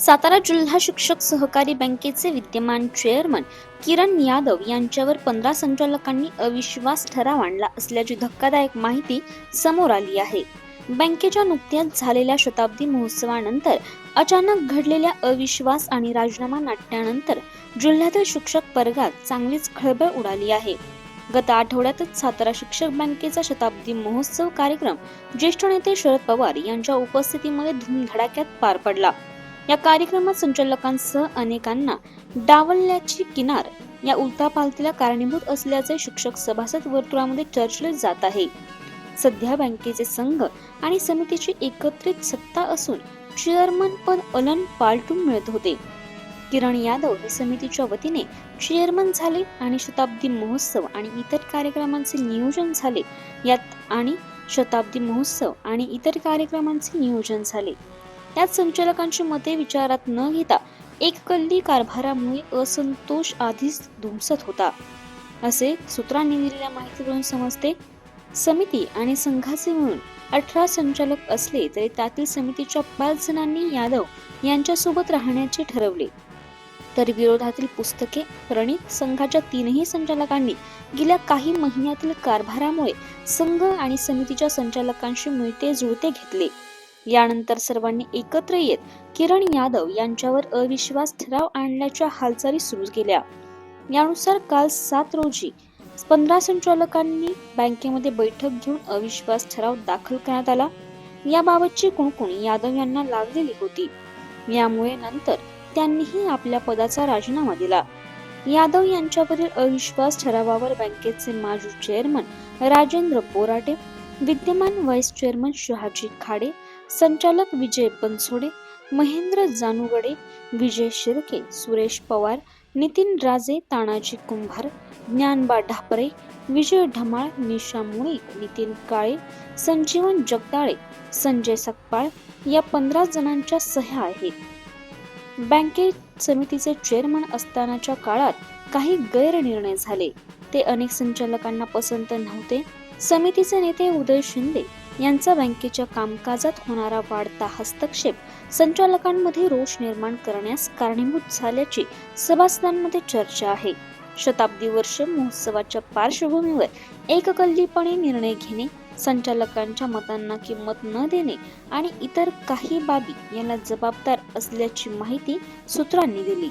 सातारा जिल्हा शिक्षक सहकारी बँकेचे विद्यमान चेअरमन किरण यादव यांच्यावर पंधरा संचालकांनी अविश्वास ठराव आणला असल्याची धक्कादायक माहिती समोर आली आहे. बँकेच्या नुकत्याच झालेल्या शताब्दी महोत्सवानंतर अचानक घडलेल्या अविश्वास आणि राजीनामा नाट्यानंतर जिल्ह्यातील शिक्षक वर्गात चांगलीच खळबळ उडाली आहे. गत आठवड्यातच सातारा शिक्षक बँकेचा शताब्दी महोत्सव कार्यक्रम ज्येष्ठ नेते शरद पवार यांच्या उपस्थितीमध्ये धूमधडाक्यात पार पडला. या कार्यक्रमात संचालकांसह अनेकांना डावलल्याची किनार या उलथापालथीला कारणीभूत असल्याचे शिक्षक सभासद वर्तुळामध्ये चर्चले जात आहे. सध्या बँकेचे संघ आणि समितीची एकत्रित सत्ता असून चेअरमन पद अलन पालटून मिळत होते. किरण यादव हे समितीच्या वतीने चेअरमन झाले आणि शताब्दी महोत्सव आणि इतर कार्यक्रमांचे नियोजन झाले. यात आणि शताब्दी महोत्सव आणि इतर कार्यक्रमांचे नियोजन झाले. त्यात संचालकांची मते विचारात न घेता एक कल्ली कारभारामुळे असंतोष आधीच धुमसत होता. असे सूत्रांनी दिलेल्या माहितीवरून समजते समिती आणि संघाचे मिळून अठरा संचालक असले तरी त्यातील समितीच्या पाच जणांनी यादव यांच्यासोबत राहण्याचे ठरवले. तर विरोधातील पुस्तके प्रणित संघाच्या तीनही संचालकांनी गेल्या काही महिन्यातील कारभारामुळे संघ आणि समितीच्या संचालकांशी मिळते जुळते घेतले. यानंतर सर्वांनी एकत्र येत किरण यादव यांच्यावर अविश्वास ठराव आणण्याच्या हालचाली सुरू केल्या. यानुसार काल सात रोजी पंधरा संचालकांनी बँकेमध्ये बैठक घेऊन अविश्वास ठराव दाखल करण्यात आला. याबाबतची कुणकुण यादव यांना लागलेली होती. यामुळे नंतर त्यांनीही आपल्या पदाचा राजीनामा दिला. यादव यांच्यावरील अविश्वास ठरावावर बँकेचे माजी चेअरमन राजेंद्र बोराटे विद्यमान व्हाईस चेअरमन शहाजी खाडे संचालक विजय बनसोडे महेंद्र जानूगडे विजय शिर्के सुरेश पवार नितीन राजे तानाजी कुंभार ज्ञानबा ढापरे विजय ढमाळ निशा मुळीक नितीन काळे संजीवन जगदाळे संजय सकपाळ या पंधरा जणांच्या सह्या आहेत. बँकेत समितीचे चेअरमन असतानाच्या काळात काही गैरनिर्णय झाले. ते अनेक संचालकांना पसंत नव्हते. समितीचे नेते उदय शिंदे यांचा बँकेच्या कामकाजात होणारा वाढता हस्तक्षेप संचालकांमध्ये रोष निर्माण करण्यास कारणीभूत झाल्याची सभासदांमध्ये चर्चा आहे. शताब्दी वर्ष महोत्सवाच्या पार्श्वभूमीवर एककल्लीपणे निर्णय घेणे संचालकांच्या मतांना किंमत न देणे आणि इतर काही बाबी याला जबाबदार असल्याची माहिती सूत्रांनी दिली.